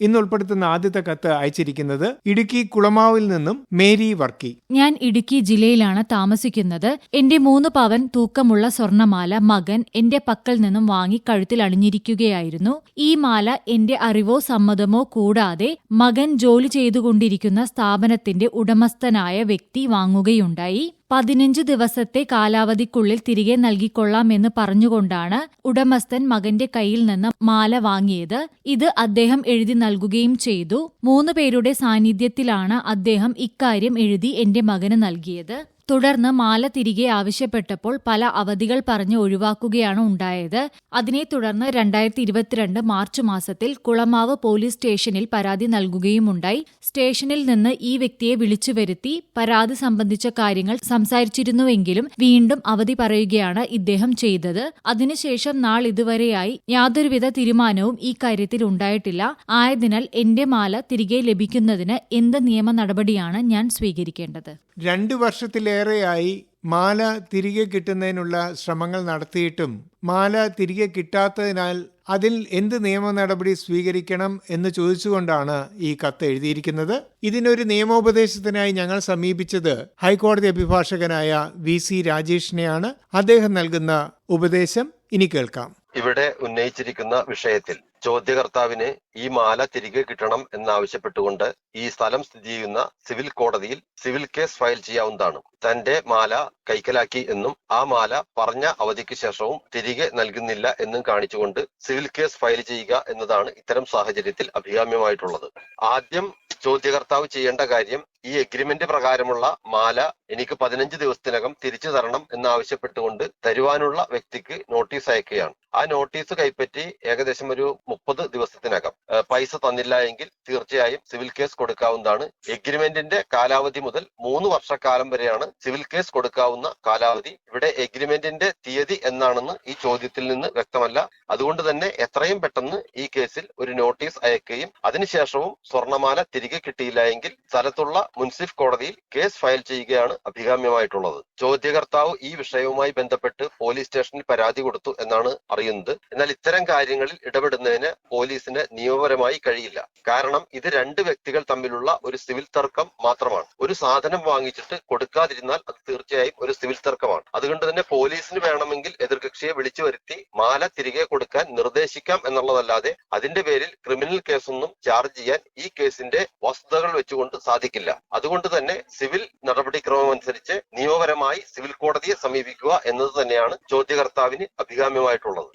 ഇന്ന് ഉൾപ്പെടുത്തുന്ന ആദ്യത്തെ കത്ത് അയച്ചിരിക്കുന്നത് ഇടുക്കി കുളമാവിൽ നിന്നും മേരി വർക്കി. ഞാൻ ഇടുക്കി ജില്ലയിലാണ് താമസിക്കുന്നത്. എന്റെ മൂന്ന് പവൻ തൂക്കമുള്ള സ്വർണമാല മകൻ എന്റെ പക്കൽ നിന്നും വാങ്ങി കഴുത്തിൽ അണിഞ്ഞിരിക്കുകയായിരുന്നു. ഈ മാല എന്റെ അറിവോ സമ്മതമോ കൂടാതെ മകൻ ജോലി ചെയ്തുകൊണ്ടിരിക്കുന്ന സ്ഥാപനത്തിന്റെ ഉടമസ്ഥനായ വ്യക്തി വാങ്ങുകയുണ്ടായി. പതിനഞ്ച് ദിവസത്തെ കാലാവധിക്കുള്ളിൽ തിരികെ നൽകിക്കൊള്ളാമെന്ന് പറഞ്ഞുകൊണ്ടാണ് ഉടമസ്ഥൻ മകന്റെ കയ്യിൽ നിന്ന് മാല വാങ്ങിയത്. ഇത് അദ്ദേഹം എഴുതി നൽകുകയും ചെയ്തു. മൂന്ന് പേരുടെ സാന്നിധ്യത്തിലാണ് അദ്ദേഹം ഇക്കാര്യം എഴുതി എന്റെ മകന് നൽകിയത്. തുടർന്ന് മാല തിരികെ ആവശ്യപ്പെട്ടപ്പോൾ പല അവധികൾ പറഞ്ഞ് ഒഴിവാക്കുകയാണ് ഉണ്ടായത്. അതിനെ തുടർന്ന് രണ്ടായിരത്തി ഇരുപത്തിരണ്ട് മാർച്ച് മാസത്തിൽ കുളമാവ് പോലീസ് സ്റ്റേഷനിൽ പരാതി നൽകുകയുമുണ്ടായി. സ്റ്റേഷനിൽ നിന്ന് ഈ വ്യക്തിയെ വിളിച്ചു വരുത്തി പരാതി സംബന്ധിച്ച കാര്യങ്ങൾ സംസാരിച്ചിരുന്നുവെങ്കിലും വീണ്ടും അവധി പറയുകയാണ് ഇദ്ദേഹം ചെയ്തത്. അതിനുശേഷം നാൾ ഇതുവരെയായി യാതൊരുവിധ തീരുമാനവും ഈ കാര്യത്തിൽ ഉണ്ടായിട്ടില്ല. ആയതിനാൽ എന്റെ മാല തിരികെ ലഭിക്കുന്നതിന് എന്ത് നിയമ നടപടിയാണ് ഞാൻ സ്വീകരിക്കേണ്ടത്? രണ്ടു വർഷത്തിലേറെയായി മാല തിരികെ കിട്ടുന്നതിനുള്ള ശ്രമങ്ങൾ നടത്തിയിട്ടും മാല തിരികെ കിട്ടാത്തതിനാൽ അതിൽ എന്ത് നിയമ നടപടി സ്വീകരിക്കണം എന്ന് ചോദിച്ചുകൊണ്ടാണ് ഈ കത്ത് എഴുതിയിരിക്കുന്നത്. ഇതിനൊരു നിയമോപദേശത്തിനായി ഞങ്ങൾ സമീപിച്ചത് ഹൈക്കോടതി അഭിഭാഷകനായ വി സി രാജേഷിനെയാണ്. അദ്ദേഹം നൽകുന്ന ഉപദേശം ഇനി കേൾക്കാം. ഇവിടെ ഉന്നയിച്ചിരിക്കുന്ന വിഷയത്തിൽ ചോദ്യകർത്താവിന് ഈ മാല തിരികെ കിട്ടണം എന്നാവശ്യപ്പെട്ടുകൊണ്ട് ഈ സ്ഥലം സ്ഥിതി ചെയ്യുന്ന സിവിൽ കോടതിയിൽ സിവിൽ കേസ് ഫയൽ ചെയ്യാവുന്നതാണ്. തന്റെ മാല കൈക്കലാക്കി എന്നും ആ മാല പറഞ്ഞ അവധിക്ക് ശേഷവും തിരികെ നൽകുന്നില്ല എന്നും കാണിച്ചുകൊണ്ട് സിവിൽ കേസ് ഫയൽ ചെയ്യുക എന്നതാണ് ഇത്തരം സാഹചര്യത്തിൽ അഭികാമ്യമായിട്ടുള്ളത്. ആദ്യം ചോദ്യകർത്താവ് ചെയ്യേണ്ട കാര്യം ഈ എഗ്രിമെന്റ് പ്രകാരമുള്ള മാല എനിക്ക് പതിനഞ്ച് ദിവസത്തിനകം തിരിച്ചു തരണം എന്നാവശ്യപ്പെട്ടുകൊണ്ട് തരുവാനുള്ള വ്യക്തിക്ക് നോട്ടീസ് അയക്കുകയാണ്. ആ നോട്ടീസ് കൈപ്പറ്റി ഏകദേശം ഒരു മുപ്പത് ദിവസത്തിനകം പൈസ തന്നില്ല എങ്കിൽ തീർച്ചയായും സിവിൽ കേസ് കൊടുക്കാവുന്നതാണ്. എഗ്രിമെന്റിന്റെ കാലാവധി മുതൽ മൂന്ന് വർഷക്കാലം വരെയാണ് സിവിൽ കേസ് കൊടുക്കാവുന്ന കാലാവധി. ഇവിടെ എഗ്രിമെന്റിന്റെ തീയതി എന്നാണെന്ന് ഈ ചോദ്യത്തിൽ നിന്ന് വ്യക്തമല്ല. അതുകൊണ്ട് തന്നെ എത്രയും പെട്ടെന്ന് ഈ കേസിൽ ഒരു നോട്ടീസ് അയക്കുകയും അതിനുശേഷവും സ്വർണമാല തിരികെ കിട്ടിയില്ല എങ്കിൽ സ്ഥലത്തുള്ള മുൻസിഫ് കോടതിയിൽ കേസ് ഫയൽ ചെയ്യുകയാണ് അഭികാമ്യമായിട്ടുള്ളത്. ചോദ്യകർത്താവ് ഈ വിഷയവുമായി ബന്ധപ്പെട്ട് പോലീസ് സ്റ്റേഷനിൽ പരാതി കൊടുത്തു എന്നാണ് അറിയുന്നത്. എന്നാൽ ഇത്തരം കാര്യങ്ങളിൽ ഇടപെടുന്നതിന് പോലീസിന് നിയമപരമായി കഴിയില്ല. കാരണം ഇത് രണ്ട് വ്യക്തികൾ തമ്മിലുള്ള ഒരു സിവിൽ തർക്കം മാത്രമാണ്. ഒരു സാധനം വാങ്ങിച്ചിട്ട് കൊടുക്കാതിരുന്നാൽ അത് തീർച്ചയായും ഒരു സിവിൽ തർക്കമാണ്. അതുകൊണ്ട് തന്നെ പോലീസിന് വേണമെങ്കിൽ എതിർകക്ഷിയെ വിളിച്ചു വരുത്തി മാല തിരികെ കൊടുക്കാൻ നിർദ്ദേശിക്കാം എന്നുള്ളതല്ലാതെ അതിന്റെ പേരിൽ ക്രിമിനൽ കേസൊന്നും ചാർജ് ചെയ്യാൻ ഈ കേസിന്റെ വസ്തുതകൾ വെച്ചുകൊണ്ട് സാധിക്കില്ല. അതുകൊണ്ട് തന്നെ സിവിൽ നടപടിക്രമം അനുസരിച്ച് നിയമപരമായി സിവിൽ കോടതിയെ സമീപിക്കുക എന്നത് തന്നെയാണ് ചോദ്യകർത്താവിന് അഭികാമ്യമായിട്ടുള്ളത്.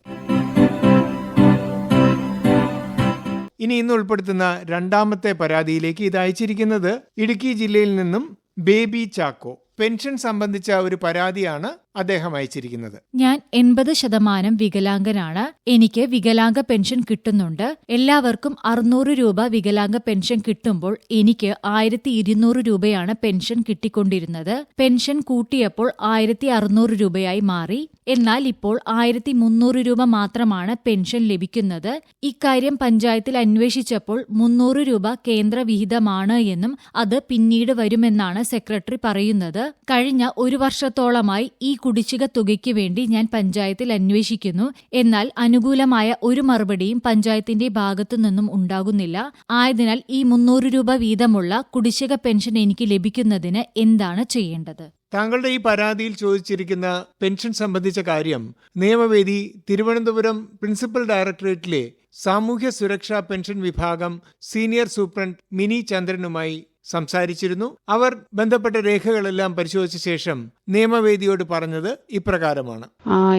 ഇനി ഇന്ന് ഉൾപ്പെടുത്തുന്ന രണ്ടാമത്തെ പരാതിയിലേക്ക് ഇത് അയച്ചിരിക്കുന്നത് ഇടുക്കി ജില്ലയിൽ നിന്നും ബേബി ചാക്കോ. പെൻഷൻ സംബന്ധിച്ച ഒരു പരാതിയാണ് അദ്ദേഹം അയച്ചിരിക്കുന്നത്. ഞാൻ എൺപത് ശതമാനം വികലാംഗനാണ്. എനിക്ക് വികലാംഗ പെൻഷൻ കിട്ടുന്നുണ്ട്. എല്ലാവർക്കും അറുന്നൂറ് രൂപ വികലാംഗ പെൻഷൻ കിട്ടുമ്പോൾ എനിക്ക് ആയിരത്തി ഇരുന്നൂറ് രൂപയാണ് പെൻഷൻ കിട്ടിക്കൊണ്ടിരുന്നത്. പെൻഷൻ കൂട്ടിയപ്പോൾ ആയിരത്തി അറുന്നൂറ് രൂപയായി മാറി. എന്നാൽ ഇപ്പോൾ ആയിരത്തി മുന്നൂറ് രൂപ മാത്രമാണ് പെൻഷൻ ലഭിക്കുന്നത്. ഇക്കാര്യം പഞ്ചായത്തിൽ അന്വേഷിച്ചപ്പോൾ മുന്നൂറ് രൂപ കേന്ദ്ര വിഹിതമാണ് എന്നും അത് പിന്നീട് വരുമെന്നാണ് സെക്രട്ടറി പറയുന്നത്. കഴിഞ്ഞ ഒരു വർഷത്തോളമായി ഈ കുടിശ്ശിക തുകയ്ക്ക് വേണ്ടി ഞാൻ പഞ്ചായത്തിൽ അന്വേഷിക്കുന്നു. എന്നാൽ അനുകൂലമായ ഒരു മറുപടിയും പഞ്ചായത്തിന്റെ ഭാഗത്തു നിന്നും ഉണ്ടാകുന്നില്ല. ആയതിനാൽ ഈ മുന്നൂറ് രൂപ വീതമുള്ള കുടിശ്ശിക പെൻഷൻ എനിക്ക് ലഭിക്കുന്നതിന് എന്താണ് ചെയ്യേണ്ടത്? താങ്കളുടെ ഈ പരാതിയിൽ ചോദിച്ചിരിക്കുന്ന പെൻഷൻ സംബന്ധിച്ച കാര്യം നിയമവേദി തിരുവനന്തപുരം പ്രിൻസിപ്പൽ ഡയറക്ടറേറ്റിലെ സാമൂഹ്യ സുരക്ഷാ പെൻഷൻ വിഭാഗം സീനിയർ സൂപ്രണ്ട് മിനി ചന്ദ്രനുമായി സംസാരിച്ചിരുന്നു. അവർ ബന്ധപ്പെട്ട രേഖകളെല്ലാം പരിശോധിച്ച ശേഷം നിയമവേദിയോട് പറഞ്ഞത് ഇപ്രകാരമാണ്.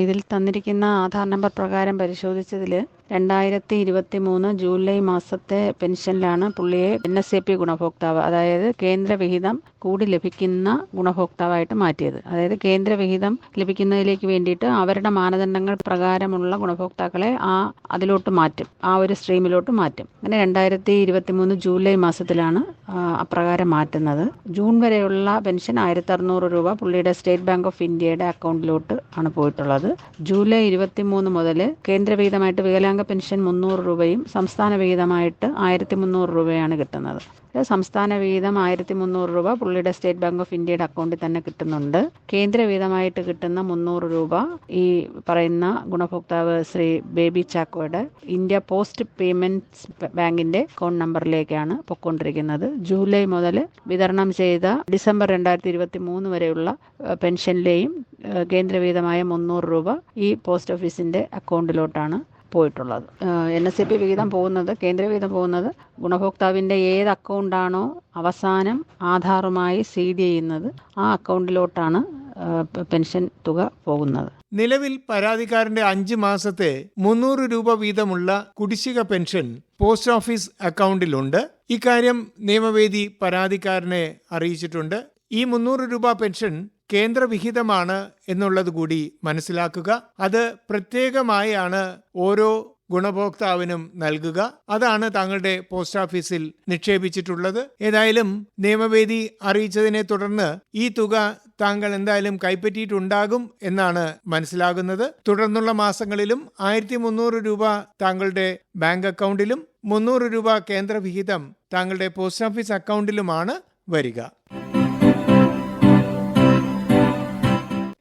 ഇതിൽ തന്നിരിക്കുന്ന ആധാർ നമ്പർ പ്രകാരം പരിശോധിച്ചതിൽ രണ്ടായിരത്തി ഇരുപത്തി മൂന്ന് ജൂലൈ മാസത്തെ പെൻഷനിലാണ് പുള്ളിയെ എൻ എസ് എ പി ഗുണഭോക്താവ് അതായത് കേന്ദ്ര വിഹിതം കൂടി ലഭിക്കുന്ന ഗുണഭോക്താവായിട്ട് മാറ്റിയത്. അതായത് കേന്ദ്ര വിഹിതം ലഭിക്കുന്നതിലേക്ക് വേണ്ടിയിട്ട് അവരുടെ മാനദണ്ഡങ്ങൾ പ്രകാരമുള്ള ഗുണഭോക്താക്കളെ ആ അതിലോട്ട് മാറ്റും ആ ഒരു സ്ട്രീമിലോട്ട് മാറ്റും. അങ്ങനെ രണ്ടായിരത്തി ഇരുപത്തി മൂന്ന് ജൂലൈ മാസത്തിലാണ് അപ്രകാരം മാറ്റുന്നത്. ജൂൺ വരെയുള്ള പെൻഷൻ ആയിരത്തി അറുന്നൂറ് രൂപ പുള്ളിയുടെ സ്റ്റേറ്റ് ബാങ്ക് ഓഫ് ഇന്ത്യയുടെ അക്കൗണ്ടിലോട്ട് ആണ് പോയിട്ടുള്ളത്. ജൂലൈ ഇരുപത്തി മൂന്ന് മുതൽ കേന്ദ്രവിഹിതമായിട്ട് വികലാംഗ ബാങ്ക് പെൻഷൻ മുന്നൂറ് രൂപയും സംസ്ഥാന വിഹിതമായിട്ട് ആയിരത്തി മുന്നൂറ് രൂപയാണ് കിട്ടുന്നത്. സംസ്ഥാന വിഹിതം ആയിരത്തി മുന്നൂറ് രൂപ പുള്ളിയുടെ സ്റ്റേറ്റ് ബാങ്ക് ഓഫ് ഇന്ത്യയുടെ അക്കൗണ്ടിൽ തന്നെ കിട്ടുന്നുണ്ട്. കേന്ദ്ര വിഹിതമായിട്ട് കിട്ടുന്ന മുന്നൂറ് രൂപ ഈ പറയുന്ന ഗുണഭോക്താവ് ശ്രീ ബേബി ചാക്കോയുടെ ഇന്ത്യ പോസ്റ്റ് പേയ്മെന്റ്സ് ബാങ്കിന്റെ അക്കൗണ്ട് നമ്പറിലേക്കാണ് പൊക്കൊണ്ടിരിക്കുന്നത് ജൂലൈ മുതൽ വിതരണം ചെയ്ത ഡിസംബർ രണ്ടായിരത്തി ഇരുപത്തി മൂന്ന് വരെയുള്ള പെൻഷനിലെയും കേന്ദ്രവിഹിതമായ മുന്നൂറ് രൂപ ഈ പോസ്റ്റ് ഓഫീസിന്റെ അക്കൗണ്ടിലോട്ടാണ് പോയിട്ടുള്ളത്. എൻ എസ് എ പി വിഹിതം പോകുന്നത് കേന്ദ്ര വിഹിതം പോകുന്നത് ഗുണഭോക്താവിന്റെ ഏത് അക്കൗണ്ടാണോ അവസാനം ആധാറുമായി സീഡ് ചെയ്യുന്നത് ആ അക്കൗണ്ടിലോട്ടാണ് പെൻഷൻ തുക പോകുന്നത്. നിലവിൽ പരാതിക്കാരന്റെ അഞ്ച് മാസത്തെ മുന്നൂറ് രൂപ വീതമുള്ള കുടിശ്ശിക പെൻഷൻ പോസ്റ്റ് ഓഫീസ് അക്കൗണ്ടിലുണ്ട്. ഇക്കാര്യം നിയമവേദി പരാതിക്കാരനെ അറിയിച്ചിട്ടുണ്ട്. ഈ മുന്നൂറ് രൂപ പെൻഷൻ കേന്ദ്രവിഹിതമാണ് എന്നുള്ളത് കൂടി മനസ്സിലാക്കുക. അത് പ്രത്യേകമായാണ് ഓരോ ഗുണഭോക്താവിനും നൽകുക. അതാണ് താങ്കളുടെ പോസ്റ്റ് ഓഫീസിൽ നിക്ഷേപിച്ചിട്ടുള്ളത്. ഏതായാലും നിയമവേദി അറിയിച്ചതിനെ തുടർന്ന് ഈ തുക താങ്കൾ എന്തായാലും കൈപ്പറ്റിയിട്ടുണ്ടാകും എന്നാണ് മനസ്സിലാകുന്നത്. തുടർന്നുള്ള മാസങ്ങളിലും ആയിരത്തി മുന്നൂറ് രൂപ താങ്കളുടെ ബാങ്ക് അക്കൗണ്ടിലും മുന്നൂറ് രൂപ കേന്ദ്രവിഹിതം താങ്കളുടെ പോസ്റ്റ് ഓഫീസ് അക്കൗണ്ടിലുമാണ് വരിക.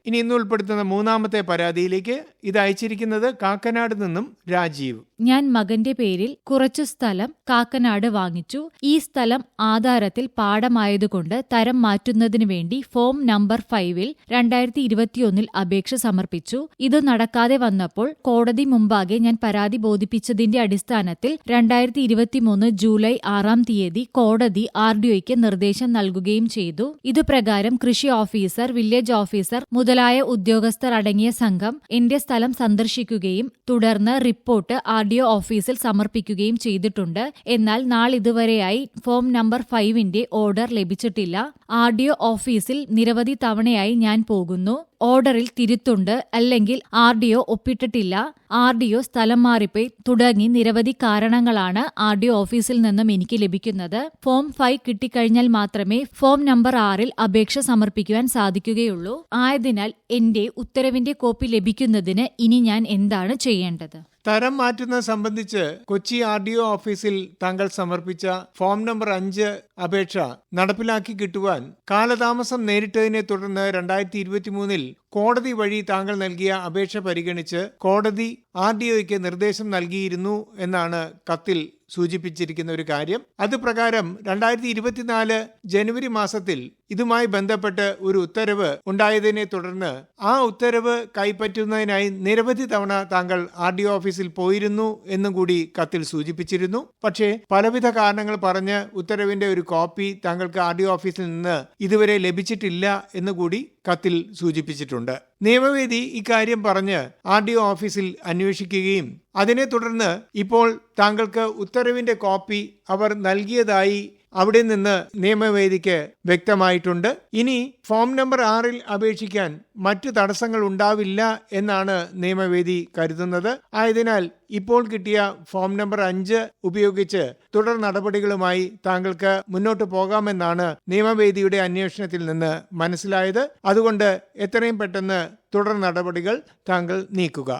ഇനി ഇന്ന് ഉൾപ്പെടുത്തുന്ന മൂന്നാമത്തെ പരാതിയിലേക്ക് ഇത് അയച്ചിരിക്കുന്നത് കാക്കനാട് നിന്നും രാജീവ്. ഞാൻ മകന്റെ പേരിൽ കുറച്ചു സ്ഥലം കാക്കനാട് വാങ്ങിച്ചു. ഈ സ്ഥലം ആധാരത്തിൽ പാടമായതുകൊണ്ട് തരം മാറ്റുന്നതിനു വേണ്ടി ഫോം നമ്പർ ഫൈവിൽ രണ്ടായിരത്തി ഇരുപത്തിയൊന്നിൽ അപേക്ഷ സമർപ്പിച്ചു. ഇത് നടക്കാതെ വന്നപ്പോൾ കോടതി മുമ്പാകെ ഞാൻ പരാതി ബോധിപ്പിച്ചതിന്റെ അടിസ്ഥാനത്തിൽ രണ്ടായിരത്തി ഇരുപത്തിമൂന്ന് ജൂലൈ ആറാം തീയതി കോടതി ആർ ഡിഒയ്ക്ക് നിർദ്ദേശം നൽകുകയും ചെയ്തു. ഇതുപ്രകാരം കൃഷി ഓഫീസർ വില്ലേജ് ഓഫീസർ മുതലായ ഉദ്യോഗസ്ഥർ അടങ്ങിയ സംഘം എന്റെ സ്ഥലം സന്ദർശിക്കുകയും തുടർന്ന് റിപ്പോർട്ട് ആർ ഡി ഒ ഓഫീസിൽ സമർപ്പിക്കുകയും ചെയ്തിട്ടുണ്ട്. എന്നാൽ നാളിതുവരെയായി ഫോം നമ്പർ ഫൈവിന്റെ ഓർഡർ ലഭിച്ചിട്ടില്ല. ആർ ഡി ഒ ഓഫീസിൽ നിരവധി തവണയായി ഞാൻ പോകുന്നു. ഓർഡറിൽ തിരുത്തുണ്ട് അല്ലെങ്കിൽ ആർ ഡി ഒ ഒപ്പിട്ടിട്ടില്ല. ആർ ഡി ഒ സ്ഥലം മാറിപ്പോയി. തുടങ്ങി നിരവധി കാരണങ്ങളാണ് ആർ ഡി ഒ ഓഫീസിൽ നിന്നും എനിക്ക് ലഭിക്കുന്നത്. ഫോം ഫൈവ് കിട്ടിക്കഴിഞ്ഞാൽ മാത്രമേ ഫോം നമ്പർ ആറിൽ അപേക്ഷ സമർപ്പിക്കുവാൻ സാധിക്കുകയുള്ളൂ. ആയതിനാൽ എന്റെ ഉത്തരവിന്റെ കോപ്പി ലഭിക്കുന്നതിന് ഇനി ഞാൻ എന്താണ് ചെയ്യേണ്ടത്? തരം മാറ്റുന്നത് സംബന്ധിച്ച് കൊച്ചി ആർ ഡി ഒ ഓഫീസിൽ താങ്കൾ സമർപ്പിച്ച ഫോം നമ്പർ അഞ്ച് അപേക്ഷ നടപ്പിലാക്കി കിട്ടുവാൻ കാലതാമസം നേരിട്ടതിനെ തുടർന്ന് രണ്ടായിരത്തി ഇരുപത്തിമൂന്നിൽ കോടതി വഴി താങ്കൾ നൽകിയ അപേക്ഷ പരിഗണിച്ച് കോടതി ആർ ഡി ഒയ്ക്ക് നിർദ്ദേശം നൽകിയിരുന്നു എന്നാണ് കത്തിൽ സൂചിപ്പിച്ചിരിക്കുന്ന ഒരു കാര്യം. അത് പ്രകാരം രണ്ടായിരത്തി ഇരുപത്തിനാല് ജനുവരി മാസത്തിൽ ഇതുമായി ബന്ധപ്പെട്ട് ഒരു ഉത്തരവ് ഉണ്ടായതിനെ തുടർന്ന് ആ ഉത്തരവ് കൈപ്പറ്റുന്നതിനായി നിരവധി തവണ താങ്കൾ ആർ ഡി ഓഫീസിൽ പോയിരുന്നു എന്നും കൂടി കത്തിൽ സൂചിപ്പിച്ചിരുന്നു. പക്ഷേ പലവിധ കാരണങ്ങൾ പറഞ്ഞ് ഉത്തരവിന്റെ ഒരു കോപ്പി താങ്കൾക്ക് ആർ ഡി ഓഫീസിൽ നിന്ന് ഇതുവരെ ലഭിച്ചിട്ടില്ല എന്നുകൂടി കത്തിൽ സൂചിപ്പിച്ചിട്ടുണ്ട്. നിയമവേദി ഇക്കാര്യം പറഞ്ഞ് ആർ ഡി ഒ ഓഫീസിൽ അന്വേഷിക്കുകയും അതിനെ തുടർന്ന് ഇപ്പോൾ താങ്കൾക്ക് ഉത്തരവിന്റെ കോപ്പി അവർ നൽകിയതായി അവിടെ നിന്ന് നിയമവേദിക്ക് വ്യക്തമായിട്ടുണ്ട്. ഇനി ഫോം നമ്പർ ആറിൽ അപേക്ഷിക്കാൻ മറ്റു തടസ്സങ്ങൾ ഉണ്ടാവില്ല എന്നാണ് നിയമവേദി കരുതുന്നത്. ആയതിനാൽ ഇപ്പോൾ കിട്ടിയ ഫോം നമ്പർ അഞ്ച് ഉപയോഗിച്ച് തുടർ നടപടികളുമായി താങ്കൾക്ക് മുന്നോട്ട് പോകാമെന്നാണ് നിയമവേദിയുടെ അന്വേഷണത്തിൽ നിന്ന് മനസ്സിലായത്. അതുകൊണ്ട് എത്രയും പെട്ടെന്ന് തുടർ നടപടികൾ താങ്കൾ നീക്കുക.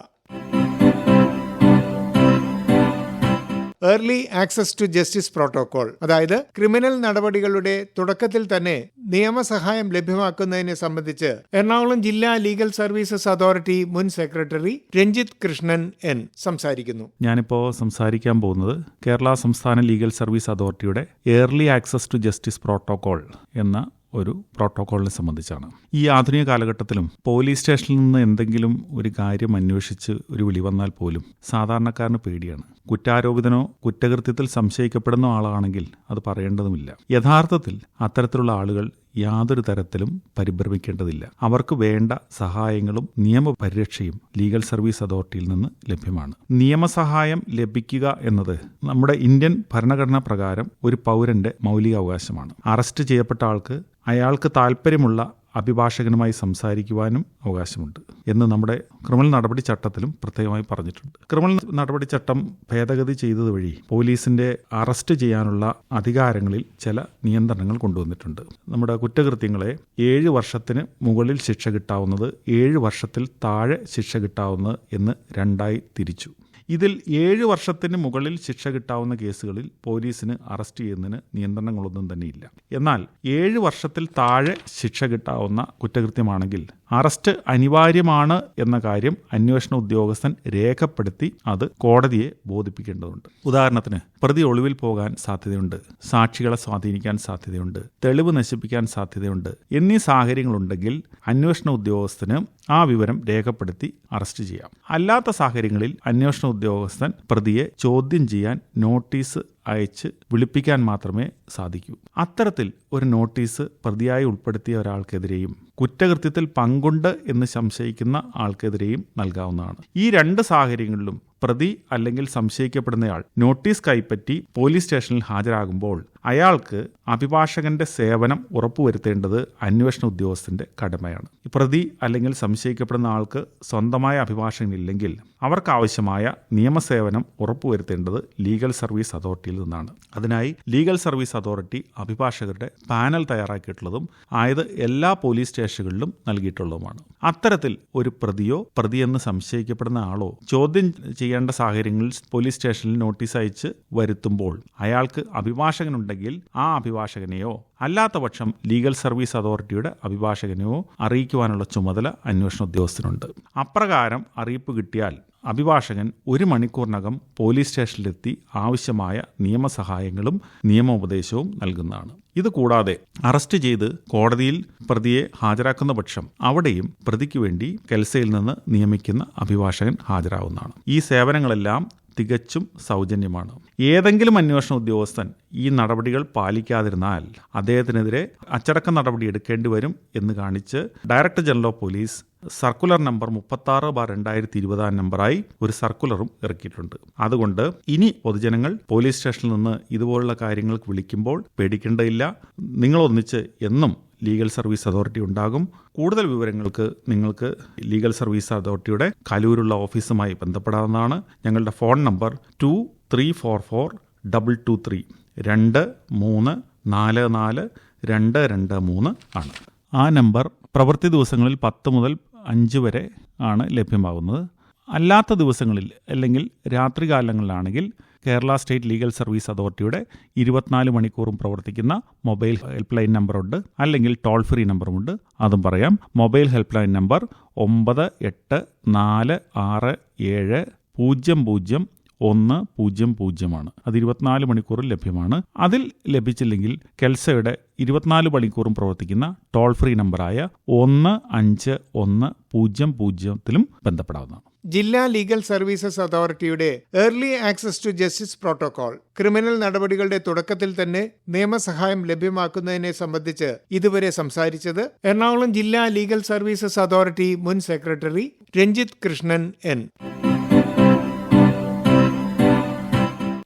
Early access to justice protocol അതായത് ക്രിമിനൽ നടപടികളുടെ തുടക്കത്തിൽ തന്നെ നിയമസഹായം ലഭ്യമാക്കുന്നതിനെ സംബന്ധിച്ച് എറണാകുളം ജില്ലാ ലീഗൽ സർവീസസ് അതോറിറ്റി മുൻ സെക്രട്ടറി രഞ്ജിത്ത് കൃഷ്ണൻ എൻ സംസാരിക്കുന്നു. ഞാനിപ്പോൾ സംസാരിക്കാൻ പോകുന്നത് കേരള സംസ്ഥാന ലീഗൽ സർവീസ് അതോറിറ്റിയുടെ early access to justice protocol എന്ന ഒരു പ്രോട്ടോക്കോളിനെ സംബന്ധിച്ചാണ്. ഈ ആധുനിക കാലഘട്ടത്തിലും പോലീസ് സ്റ്റേഷനിൽ നിന്ന് എന്തെങ്കിലും ഒരു കാര്യം അന്വേഷിച്ച് ഒരു വിളി വന്നാൽ പോലും സാധാരണക്കാരന് പേടിയാണ്. കുറ്റാരോപിതനോ കുറ്റകൃത്യത്തിൽ സംശയിക്കപ്പെടുന്ന ആളാണെങ്കിൽ അത് പറയേണ്ടതുമില്ല. യഥാർത്ഥത്തിൽ അത്തരത്തിലുള്ള ആളുകൾ യാതൊരു തരത്തിലും പരിഭ്രമിക്കേണ്ടതില്ല. അവർക്ക് വേണ്ട സഹായങ്ങളും നിയമപരിരക്ഷയും ലീഗൽ സർവീസ് അതോറിറ്റിയിൽ നിന്ന് ലഭ്യമാണ്. നിയമസഹായം ലഭിക്കുക എന്നത് നമ്മുടെ ഇന്ത്യൻ ഭരണഘടനാ പ്രകാരം ഒരു പൗരന്റെ മൗലികാവകാശമാണ്. അറസ്റ്റ് ചെയ്യപ്പെട്ട ആൾക്ക് അയാൾക്ക് താല്പര്യമുള്ള അഭിഭാഷകനുമായി സംസാരിക്കുവാനും അവകാശമുണ്ട് എന്ന് നമ്മുടെ ക്രിമിനൽ നടപടി ചട്ടത്തിലും പ്രത്യേകമായി പറഞ്ഞിട്ടുണ്ട്. ക്രിമിനൽ നടപടി ചട്ടം ഭേദഗതി ചെയ്തത് വഴി പോലീസിന്റെ അറസ്റ്റ് ചെയ്യാനുള്ള അധികാരങ്ങളിൽ ചില നിയന്ത്രണങ്ങൾ കൊണ്ടുവന്നിട്ടുണ്ട്. നമ്മുടെ കുറ്റകൃത്യങ്ങളെ ഏഴ് വർഷത്തിന് മുകളിൽ ശിക്ഷ കിട്ടാവുന്നത് ഏഴ് വർഷത്തിൽ താഴെ ശിക്ഷ കിട്ടാവുന്നത് എന്ന് രണ്ടായി തിരിച്ചു. ഇതിൽ ഏഴ് വർഷത്തിന് മുകളിൽ ശിക്ഷ കിട്ടാവുന്ന കേസുകളിൽ പോലീസിന് അറസ്റ്റ് ചെയ്യുന്നതിന് നിയന്ത്രണങ്ങളൊന്നും തന്നെയില്ല. എന്നാൽ ഏഴ് വർഷത്തിൽ താഴെ ശിക്ഷ കിട്ടാവുന്ന കുറ്റകൃത്യമാണെങ്കിൽ അറസ്റ്റ് അനിവാര്യമാണ് എന്ന കാര്യം അന്വേഷണ ഉദ്യോഗസ്ഥൻ രേഖപ്പെടുത്തി അത് കോടതിയെ ബോധിപ്പിക്കേണ്ടതുണ്ട്. ഉദാഹരണത്തിന് പ്രതി ഒളിവിൽ പോകാൻ സാധ്യതയുണ്ട് സാക്ഷികളെ സ്വാധീനിക്കാൻ സാധ്യതയുണ്ട് തെളിവ് നശിപ്പിക്കാൻ സാധ്യതയുണ്ട് എന്നീ സാഹചര്യങ്ങളുണ്ടെങ്കിൽ അന്വേഷണ ഉദ്യോഗസ്ഥന് ആ വിവരം രേഖപ്പെടുത്തി അറസ്റ്റ് ചെയ്യാം. അല്ലാത്ത സാഹചര്യങ്ങളിൽ അന്വേഷണ ഉദ്യോഗസ്ഥൻ പ്രതിയെ ചോദ്യം ചെയ്യാൻ നോട്ടീസ് അയച്ച് വിളിപ്പിക്കാൻ മാത്രമേ സാധിക്കൂ. അത്തരത്തിൽ ഒരു നോട്ടീസ് പ്രതിയായി ഉൾപ്പെടുത്തിയ ഒരാൾക്കെതിരെയും കുറ്റകൃത്യത്തിൽ പങ്കുണ്ട് എന്ന് സംശയിക്കുന്ന ആൾക്കെതിരെയും നൽകാവുന്നതാണ്. ഈ രണ്ട് സാഹചര്യങ്ങളിലും പ്രതി അല്ലെങ്കിൽ സംശയിക്കപ്പെടുന്നയാൾ നോട്ടീസ് കൈപ്പറ്റി പോലീസ് സ്റ്റേഷനിൽ ഹാജരാകുമ്പോൾ അയാൾക്ക് അഭിഭാഷകന്റെ സേവനം ഉറപ്പുവരുത്തേണ്ടത് അന്വേഷണ ഉദ്യോഗസ്ഥന്റെ കടമയാണ്. പ്രതി അല്ലെങ്കിൽ സംശയിക്കപ്പെടുന്ന ആൾക്ക് സ്വന്തമായ അഭിഭാഷകനില്ലെങ്കിൽ അവർക്ക് ആവശ്യമായ നിയമസേവനം ഉറപ്പുവരുത്തേണ്ടത് ലീഗൽ സർവീസ് അതോറിറ്റിയിൽ നിന്നാണ്. അതിനായി ലീഗൽ സർവീസ് അതോറിറ്റി അഭിഭാഷകരുടെ പാനൽ തയ്യാറാക്കിയിട്ടുള്ളതും ആയത് എല്ലാ പോലീസ് സ്റ്റേഷനുകളിലും നൽകിയിട്ടുള്ളതുമാണ്. അത്തരത്തിൽ ഒരു പ്രതിയോ പ്രതിയെന്ന് സംശയിക്കപ്പെടുന്ന ആളോ ചോദ്യം ചെയ്യേണ്ട സാഹചര്യങ്ങളിൽ പോലീസ് സ്റ്റേഷനിൽ നോട്ടീസ് അയച്ച് വരുത്തുമ്പോൾ അയാൾക്ക് അഭിഭാഷകനുണ്ടെങ്കിൽ ആ അഭിഭാഷകനെയോ അല്ലാത്തപക്ഷം ലീഗൽ സർവീസ് അതോറിറ്റിയുടെ അഭിഭാഷകനെയോ അറിയിക്കുവാനുള്ള ചുമതല അന്വേഷണ ഉദ്യോഗസ്ഥനുണ്ട്. അപ്രകാരം അറിയിപ്പ് കിട്ടിയാൽ അഭിഭാഷകൻ ഒരു മണിക്കൂറിനകം പോലീസ് സ്റ്റേഷനിലെത്തി ആവശ്യമായ നിയമസഹായങ്ങളും നിയമോപദേശവും നൽകുന്നതാണ്. ഇതുകൂടാതെ അറസ്റ്റ് ചെയ്ത് കോടതിയിൽ പ്രതിയെ ഹാജരാക്കുന്ന പക്ഷം അവിടെയും പ്രതിക്ക് വേണ്ടി കെൽസയിൽ നിന്ന് നിയമിക്കുന്ന അഭിഭാഷകൻ ഹാജരാകുന്നതാണ് ഈ സേവനങ്ങളെല്ലാം തികച്ചും സൗജന്യമാണ്. ഏതെങ്കിലും അന്വേഷണ ഉദ്യോഗസ്ഥൻ ഈ നടപടികൾ പാലിക്കാതിരുന്നാൽ അദ്ദേഹത്തിനെതിരെ അച്ചടക്ക നടപടി എടുക്കേണ്ടി വരും എന്ന് കാണിച്ച് director general of police circular number മുപ്പത്തി ആറ് ബാർ രണ്ടായിരത്തി ഇരുപതാം നമ്പറായി ഒരു സർക്കുലറും ഇറക്കിയിട്ടുണ്ട്. അതുകൊണ്ട് ഇനി പൊതുജനങ്ങൾ പോലീസ് സ്റ്റേഷനിൽ നിന്ന് ഇതുപോലുള്ള കാര്യങ്ങൾക്ക് വിളിക്കുമ്പോൾ പേടിക്കേണ്ടതില്ല. നിങ്ങളൊന്നിച്ച് എന്നും ലീഗൽ സർവീസ് അതോറിറ്റി ഉണ്ടാകും. കൂടുതൽ വിവരങ്ങൾക്ക് നിങ്ങൾക്ക് ലീഗൽ സർവീസ് അതോറിറ്റിയുടെ കലൂരുള്ള ഓഫീസുമായി ബന്ധപ്പെടാവുന്നതാണ്. ഞങ്ങളുടെ phone number two three four four double two three രണ്ട് മൂന്ന് നാല് നാല് രണ്ട് രണ്ട് മൂന്ന് ആണ്. ആ നമ്പർ പ്രവൃത്തി ദിവസങ്ങളിൽ പത്ത് മുതൽ അഞ്ച് വരെ ആണ് ലഭ്യമാകുന്നത്. അല്ലാത്ത ദിവസങ്ങളിൽ അല്ലെങ്കിൽ രാത്രികാലങ്ങളിലാണെങ്കിൽ കേരള സ്റ്റേറ്റ് ലീഗൽ സർവീസ് അതോറിറ്റിയുടെ ഇരുപത്തിനാല് മണിക്കൂറും പ്രവർത്തിക്കുന്ന മൊബൈൽ ഹെൽപ്പ് ലൈൻ നമ്പറുണ്ട് അല്ലെങ്കിൽ ടോൾ ഫ്രീ നമ്പറുമുണ്ട്. അതും പറയാം. മൊബൈൽ ഹെൽപ്പ് ലൈൻ നമ്പർ ഒമ്പത് എട്ട് നാല് ആറ് ഏഴ് പൂജ്യം പൂജ്യം ഒന്ന് പൂജ്യം പൂജ്യമാണ്. അത് ഇരുപത്തിനാല് മണിക്കൂറിൽ ലഭ്യമാണ്. അതിൽ ലഭിച്ചില്ലെങ്കിൽ കെൽസയുടെ ഇരുപത്തിനാല് മണിക്കൂറും പ്രവർത്തിക്കുന്ന ടോൾ ഫ്രീ നമ്പറായ ഒന്ന് അഞ്ച് ഒന്ന് പൂജ്യം പൂജ്യത്തിലും ബന്ധപ്പെടാവുന്നതാണ്. ജില്ലാ ലീഗൽ സർവീസസ് അതോറിറ്റിയുടെ early access to justice protocol criminal നടപടികളുടെ തുടക്കത്തിൽ തന്നെ നിയമസഹായം ലഭ്യമാക്കുന്നതിനെ സംബന്ധിച്ച് ഇതുവരെ സംസാരിച്ചത് എറണാകുളം ജില്ലാ ലീഗൽ സർവീസസ് അതോറിറ്റി മുൻ secretary Ranjith Krishnan N.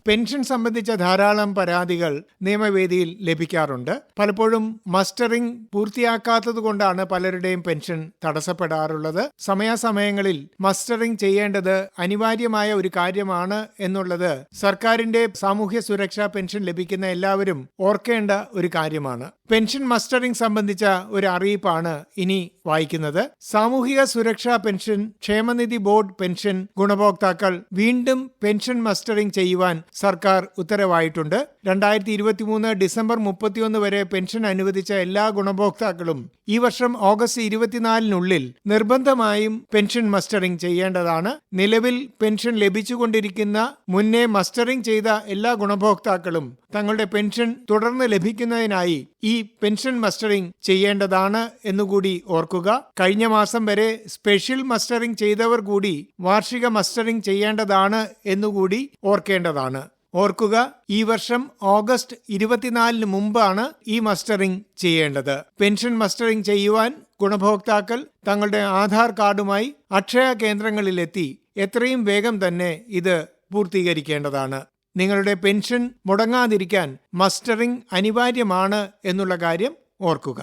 Pension സംബന്ധിച്ച ധാരാളം പരാതികൾ നിയമവേദിയിൽ ലഭിക്കാറുണ്ട്. പലപ്പോഴും മസ്റ്ററിംഗ് പൂർത്തിയാക്കാത്തത് കൊണ്ടാണ് പലരുടെയും പെൻഷൻ തടസ്സപ്പെടാറുള്ളത്. സമയാസമയങ്ങളിൽ മസ്റ്ററിംഗ് ചെയ്യേണ്ടത് അനിവാര്യമായ ഒരു കാര്യമാണ് എന്നുള്ളത് സർക്കാരിന്റെ സാമൂഹ്യ സുരക്ഷാ പെൻഷൻ ലഭിക്കുന്ന എല്ലാവരും ഓർക്കേണ്ട ഒരു കാര്യമാണ്. പെൻഷൻ മസ്റ്ററിംഗ് സംബന്ധിച്ച ഒരു അറിയിപ്പാണ് ഇനി വായിക്കുന്നത്. സാമൂഹിക സുരക്ഷാ പെൻഷൻ ക്ഷേമനിധി ബോർഡ് പെൻഷൻ ഗുണഭോക്താക്കൾ വീണ്ടും പെൻഷൻ മസ്റ്ററിംഗ് ചെയ്യുവാൻ സർക്കാർ ഉത്തരവായിട്ടുണ്ട്. രണ്ടായിരത്തി ഇരുപത്തിമൂന്ന് ഡിസംബർ മുപ്പത്തിയൊന്ന് വരെ പെൻഷൻ അനുവദിച്ച എല്ലാ ഗുണഭോക്താക്കളും ഈ വർഷം ഓഗസ്റ്റ് ഇരുപത്തിനാലിനുള്ളിൽ നിർബന്ധമായും പെൻഷൻ മസ്റ്ററിംഗ് ചെയ്യേണ്ടതാണ്. നിലവിൽ പെൻഷൻ ലഭിച്ചുകൊണ്ടിരിക്കുന്ന മുന്നേ മസ്റ്ററിംഗ് ചെയ്ത എല്ലാ ഗുണഭോക്താക്കളും തങ്ങളുടെ പെൻഷൻ തുടർന്ന് ലഭിക്കുന്നതിനായി ഈ പെൻഷൻ മസ്റ്ററിംഗ് ചെയ്യേണ്ടതാണ് എന്നുകൂടി ഓർക്കുക. കഴിഞ്ഞ മാസം വരെ സ്പെഷ്യൽ മസ്റ്ററിംഗ് ചെയ്തവർ കൂടി വാർഷിക മസ്റ്ററിംഗ് ചെയ്യേണ്ടതാണ് എന്നുകൂടി ഓർക്കേണ്ടതാണ്. ഓർക്കുക ഈ വർഷം ഓഗസ്റ്റ് ഇരുപത്തിനാലിന് മുമ്പാണ് ഈ മസ്റ്ററിംഗ് ചെയ്യേണ്ടത്. പെൻഷൻ മസ്റ്ററിംഗ് ചെയ്യുവാൻ ഗുണഭോക്താക്കൾ തങ്ങളുടെ ആധാർ കാർഡുമായി അക്ഷയ കേന്ദ്രങ്ങളിലെത്തി എത്രയും വേഗം തന്നെ ഇത് പൂർത്തീകരിക്കേണ്ടതാണ്. നിങ്ങളുടെ പെൻഷൻ മുടങ്ങാതിരിക്കാൻ മസ്റ്ററിംഗ് അനിവാര്യമാണ് എന്നുള്ള കാര്യം ഓർക്കുക.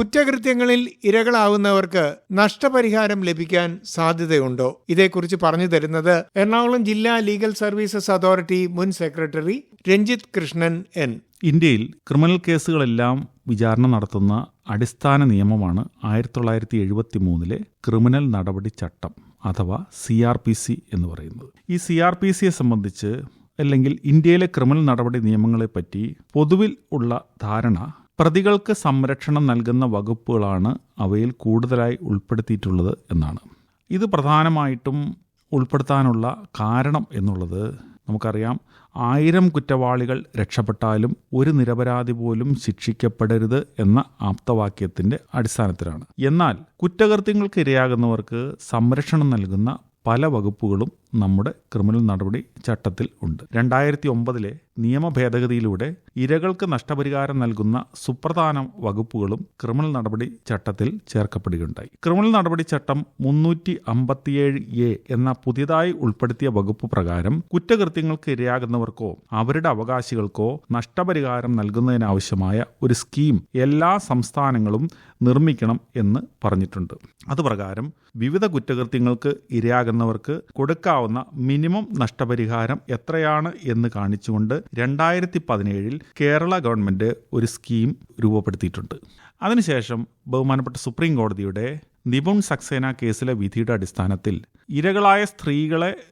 കുറ്റകൃത്യങ്ങളിൽ ഇരകളാവുന്നവർക്ക് നഷ്ടപരിഹാരം ലഭിക്കാൻ സാധ്യതയുണ്ടോ? ഇതേക്കുറിച്ച് പറഞ്ഞു തരുന്നത് എറണാകുളം ജില്ലാ ലീഗൽ സർവീസസ് അതോറിറ്റി മുൻ സെക്രട്ടറി രഞ്ജിത്ത് കൃഷ്ണൻ എൻ. ഇന്ത്യയിൽ ക്രിമിനൽ കേസുകളെല്ലാം വിചാരണ നടത്തുന്ന അടിസ്ഥാന നിയമമാണ് ആയിരത്തി തൊള്ളായിരത്തി എഴുപത്തി മൂന്നിലെ ക്രിമിനൽ നടപടി ചട്ടം അഥവാ സി ആർ പി സി എന്ന് പറയുന്നത്. ഈ സി ആർ പി സിയെ സംബന്ധിച്ച് അല്ലെങ്കിൽ ഇന്ത്യയിലെ ക്രിമിനൽ നടപടി നിയമങ്ങളെപ്പറ്റി പൊതുവിൽ ഉള്ള ധാരണ പ്രതികൾക്ക് സംരക്ഷണം നൽകുന്ന വകുപ്പുകളാണ് അവയിൽ കൂടുതലായി ഉൾപ്പെടുത്തിയിട്ടുള്ളത് എന്നാണ്. ഇത് പ്രധാനമായിട്ടും ഉൾപ്പെടുത്താനുള്ള കാരണം എന്നുള്ളത് നമുക്കറിയാം. ആയിരം കുറ്റവാളികൾ രക്ഷപ്പെട്ടാലും ഒരു നിരപരാധി പോലും ശിക്ഷിക്കപ്പെടരുത് എന്ന ആപ്തവാക്യത്തിന്റെ അടിസ്ഥാനത്തിലാണ്. എന്നാൽ കുറ്റകൃത്യങ്ങൾക്ക് ഇരയാകുന്നവർക്ക് സംരക്ഷണം നൽകുന്ന പല വകുപ്പുകളും നമ്മുടെ ക്രിമിനൽ നടപടി ചട്ടത്തിൽ ഉണ്ട്. രണ്ടായിരത്തി ഒമ്പതിലെ നിയമ ഭേദഗതിയിലൂടെ ഇരകൾക്ക് നഷ്ടപരിഹാരം നൽകുന്ന സുപ്രധാന വകുപ്പുകളും ക്രിമിനൽ നടപടി ചട്ടത്തിൽ ചേർക്കപ്പെടുകയുണ്ടായി. ക്രിമിനൽ നടപടി ചട്ടം മുന്നൂറ്റി അമ്പത്തിയേഴ് എ എന്ന പുതിയതായി ഉൾപ്പെടുത്തിയ വകുപ്പ് പ്രകാരം കുറ്റകൃത്യങ്ങൾക്ക് ഇരയാകുന്നവർക്കോ അവരുടെ അവകാശികൾക്കോ നഷ്ടപരിഹാരം നൽകുന്നതിനാവശ്യമായ ഒരു സ്കീം എല്ലാ സംസ്ഥാനങ്ങളും നിർമ്മിക്കണം എന്ന് പറഞ്ഞിട്ടുണ്ട്. അതുപ്രകാരം വിവിധ കുറ്റകൃത്യങ്ങൾക്ക് ഇരയാകുന്നവർക്ക് കൊടുക്കാവുന്ന മിനിമം നഷ്ടപരിഹാരം എത്രയാണ് എന്ന് കാണിച്ചുകൊണ്ട് രണ്ടായിരത്തി പതിനേഴിൽ കേരള ഗവൺമെന്റ് ഒരു സ്കീം രൂപപ്പെടുത്തിയിട്ടുണ്ട്. അതിനുശേഷം ബഹുമാനപ്പെട്ട സുപ്രീം കോടതിയുടെ നിപുൺ സക്സേന കേസിലെ വിധിയുടെ അടിസ്ഥാനത്തിൽ ഇരകളായ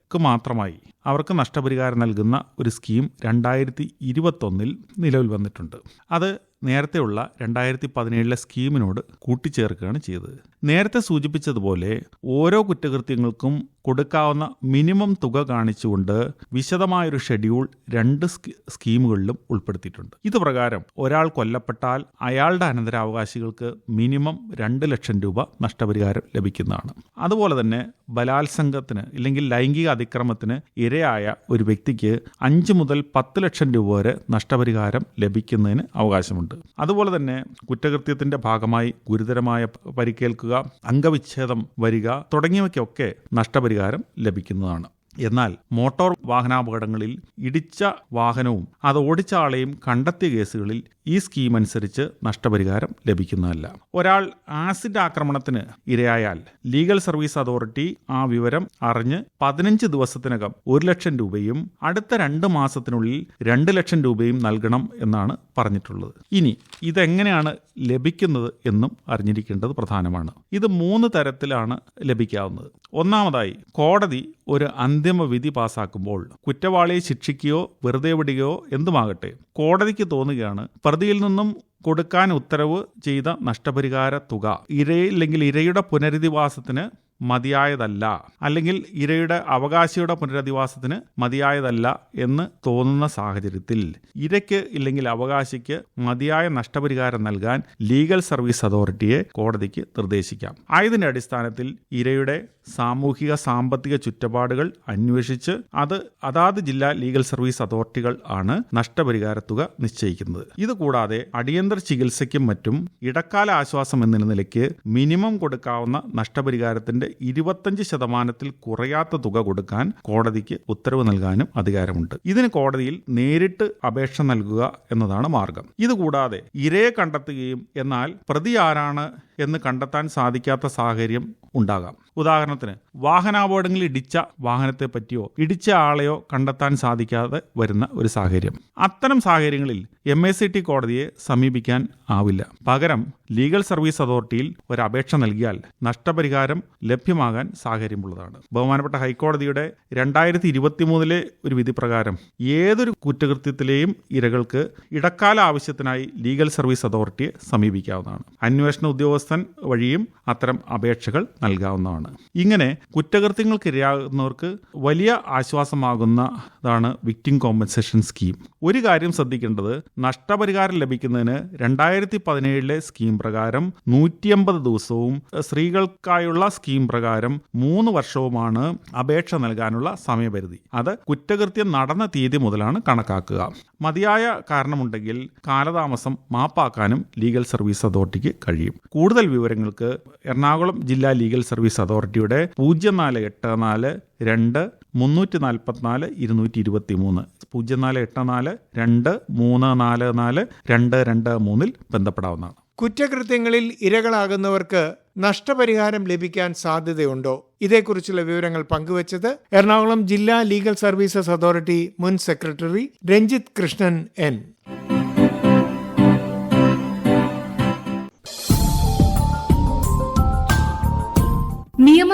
സ്ത്രീകളെക്ക് മാത്രമായി അവർക്ക് നഷ്ടപരിഹാരം നൽകുന്ന ഒരു സ്കീം രണ്ടായിരത്തി ഇരുപത്തൊന്നിൽ നിലവിൽ വന്നിട്ടുണ്ട്. അത് നേരത്തെയുള്ള രണ്ടായിരത്തി പതിനേഴിലെ സ്കീമിനോട് കൂട്ടിച്ചേർക്കുകയാണ് ചെയ്തത്. നേരത്തെ സൂചിപ്പിച്ചതുപോലെ ഓരോ കുറ്റകൃത്യങ്ങൾക്കും കൊടുക്കാവുന്ന മിനിമം തുക കാണിച്ചുകൊണ്ട് വിശദമായൊരു ഷെഡ്യൂൾ രണ്ട് സ്കീമുകളിലും ഉൾപ്പെടുത്തിയിട്ടുണ്ട്. ഇത് പ്രകാരം ഒരാൾ കൊല്ലപ്പെട്ടാൽ അയാളുടെ അനന്തരാവകാശികൾക്ക് മിനിമം രണ്ട് ലക്ഷം രൂപ നഷ്ടപരിഹാരം ലഭിക്കുന്നതാണ്. അതുപോലെ തന്നെ ബലാത്സംഗത്തിന് ഇല്ലെങ്കിൽ ലൈംഗിക അതിക്രമത്തിന് ഇരയായ ഒരു വ്യക്തിക്ക് അഞ്ച് മുതൽ പത്ത് ലക്ഷം രൂപ വരെ നഷ്ടപരിഹാരം ലഭിക്കുന്നതിന് അവകാശമുണ്ട്. അതുപോലെ തന്നെ കുറ്റകൃത്യത്തിന്റെ ഭാഗമായി ഗുരുതരമായ പരിക്കേൽക്കുക അംഗവിച്ഛേദം വരിക തുടങ്ങിയവയ്ക്കൊക്കെ നഷ്ടപരിഹാരം ലഭിക്കുന്നതാണ്. എന്നാൽ മോട്ടോർ വാഹനാപകടങ്ങളിൽ ഇടിച്ച വാഹനവും അത് ഓടിച്ച ആളെയും കണ്ടെത്തിയ കേസുകളിൽ ഈ സ്കീം അനുസരിച്ച് നഷ്ടപരിഹാരം ലഭിക്കുന്നതല്ല. ഒരാൾ ആസിഡ് ആക്രമണത്തിന് ഇരയായാൽ ലീഗൽ സർവീസ് അതോറിറ്റി ആ വിവരം അറിഞ്ഞ് പതിനഞ്ച് ദിവസത്തിനകം ഒരു ലക്ഷം രൂപയും അടുത്ത രണ്ട് മാസത്തിനുള്ളിൽ രണ്ട് ലക്ഷം രൂപയും നൽകണം എന്നാണ് പറഞ്ഞിട്ടുള്ളത്. ഇനി ഇതെങ്ങനെയാണ് ലഭിക്കുന്നത് എന്നും അറിഞ്ഞിരിക്കേണ്ടത് പ്രധാനമാണ്. ഇത് മൂന്ന് തരത്തിലാണ് ലഭിക്കാവുന്നത്. ഒന്നാമതായി കോടതി ഒരു അന്തിമ വിധി പാസാക്കുമ്പോൾ കുറ്റവാളിയെ ശിക്ഷിക്കുകയോ വെറുതെ വിടുകയോ എന്തുമാകട്ടെ കോടതിക്ക് തോന്നുകയാണ് പ്രതിയിൽ നിന്നും കൊടുക്കാൻ ഉത്തരവ് ചെയ്ത നഷ്ടപരിഹാര തുക. ഇരയില്ലെങ്കിൽ ഇരയുടെ പുനരധിവാസത്തിന് മതിയായതല്ല. അല്ലെങ്കിൽ ഇരയുടെ അവകാശിയുടെ പുനരധിവാസത്തിന് മതിയായതല്ല എന്ന് തോന്നുന്ന സാഹചര്യത്തിൽ ഇരയ്ക്ക് ഇല്ലെങ്കിൽ അവകാശിക്ക് മതിയായ നഷ്ടപരിഹാരം നൽകാൻ ലീഗൽ സർവീസ് അതോറിറ്റിയെ കോടതിക്ക് നിർദ്ദേശിക്കാം. ആയതിന്റെ അടിസ്ഥാനത്തിൽ ഇരയുടെ സാമൂഹിക സാമ്പത്തിക ചുറ്റപാടുകൾ അന്വേഷിച്ച് അത് അതാത് ജില്ലാ ലീഗൽ സർവീസ് അതോറിറ്റികൾ ആണ് നഷ്ടപരിഹാര തുക നിശ്ചയിക്കുന്നത്. ഇതുകൂടാതെ അടിയന്തര ചികിത്സയ്ക്കും മറ്റും ഇടക്കാല ആശ്വാസം എന്ന നിലയ്ക്ക് മിനിമം കൊടുക്കാവുന്ന നഷ്ടപരിഹാരത്തിന്റെ ഇരുപത്തഞ്ച് ശതമാനത്തിൽ കുറയാത്ത തുക കൊടുക്കാൻ കോടതിക്ക് ഉത്തരവ് നൽകാനും അധികാരമുണ്ട്. ഇതിന് കോടതിയിൽ നേരിട്ട് അപേക്ഷ നൽകുക എന്നതാണ് മാർഗം. ഇതുകൂടാതെ ഇരയെ കണ്ടെത്തുകയും എന്നാൽ പ്രതി ആരാണ് എന്ന് കണ്ടെത്താൻ സാധിക്കാത്ത സാഹചര്യം ഉണ്ടാകാം. ഉദാഹരണത്തിന് വാഹനാപകടങ്ങളിൽ ഇടിച്ച വാഹനത്തെ പറ്റിയോ ഇടിച്ച ആളെയോ കണ്ടെത്താൻ സാധിക്കാതെ വരുന്ന ഒരു സാഹചര്യം. അത്തരം സാഹചര്യങ്ങളിൽ എം എ സി ടി കോടതിയെ സമീപിക്കാൻ ആവില്ല. പകരം ലീഗൽ സർവീസ് അതോറിറ്റിയിൽ ഒരു അപേക്ഷ നൽകിയാൽ നഷ്ടപരിഹാരം ലഭ്യമാകാൻ സാഹചര്യമുള്ളതാണ്. ബഹുമാനപ്പെട്ട ഹൈക്കോടതിയുടെ രണ്ടായിരത്തി ഇരുപത്തിമൂന്നിലെ ഒരു വിധി പ്രകാരം ഏതൊരു കുറ്റകൃത്യത്തിലെയും ഇരകൾക്ക് ഇടക്കാല ആവശ്യത്തിനായി ലീഗൽ സർവീസ് അതോറിറ്റിയെ സമീപിക്കാവുന്നതാണ്. അന്വേഷണ ഉദ്യോഗസ്ഥൻ വഴിയും അത്തരം അപേക്ഷകൾ നൽകാവുന്നതാണ്. ഇങ്ങനെ കുറ്റകൃത്യങ്ങൾക്കിരയാകുന്നവർക്ക് വലിയ ആശ്വാസമാകുന്നതാണ് വിക്ടിം കോമ്പൻസേഷൻ സ്കീം ഒരു കാര്യം ശ്രദ്ധിക്കേണ്ടത് നഷ്ടപരിഹാരം ലഭിക്കുന്നതിന് രണ്ടായിരത്തി പതിനേഴിലെ സ്കീം പ്രകാരം നൂറ്റിയമ്പത് ദിവസവും സ്ത്രീകൾക്കായുള്ള സ്കീം പ്രകാരം മൂന്ന് വർഷവുമാണ് അപേക്ഷ നൽകാനുള്ള സമയപരിധി. അത് കുറ്റകൃത്യം നടന്ന തീയതി മുതലാണ് കണക്കാക്കുക. മതിയായ കാരണമുണ്ടെങ്കിൽ കാലതാമസം മാപ്പാക്കാനും ലീഗൽ സർവീസ് അതോറിറ്റിക്ക് കഴിയും. കൂടുതൽ വിവരങ്ങൾക്ക് എറണാകുളം ജില്ലാ ലീഗൽ സർവീസ് അതോറിറ്റിയുടെ പൂജ്യം നാല് എട്ട് നാല് രണ്ട് മുന്നൂറ്റി നാൽപ്പത്തിനാല് ഇരുന്നൂറ്റി ഇരുപത്തി മൂന്ന് പൂജ്യം നാല് എട്ട് നാല് രണ്ട് മൂന്ന് നാല് നാല് രണ്ട് രണ്ട് മൂന്നിൽ ബന്ധപ്പെടാവുന്നതാണ്. കുറ്റകൃത്യങ്ങളിൽ ഇരകളാകുന്നവർക്ക് നഷ്ടപരിഹാരം ലഭിക്കാൻ സാധ്യതയുണ്ടോ? ഇതേക്കുറിച്ചുള്ള വിവരങ്ങൾ പങ്കുവച്ചത് എറണാകുളം ജില്ലാ ലീഗൽ സർവീസസ് അതോറിറ്റി മുൻ സെക്രട്ടറി രഞ്ജിത്ത് കൃഷ്ണൻ എൻ.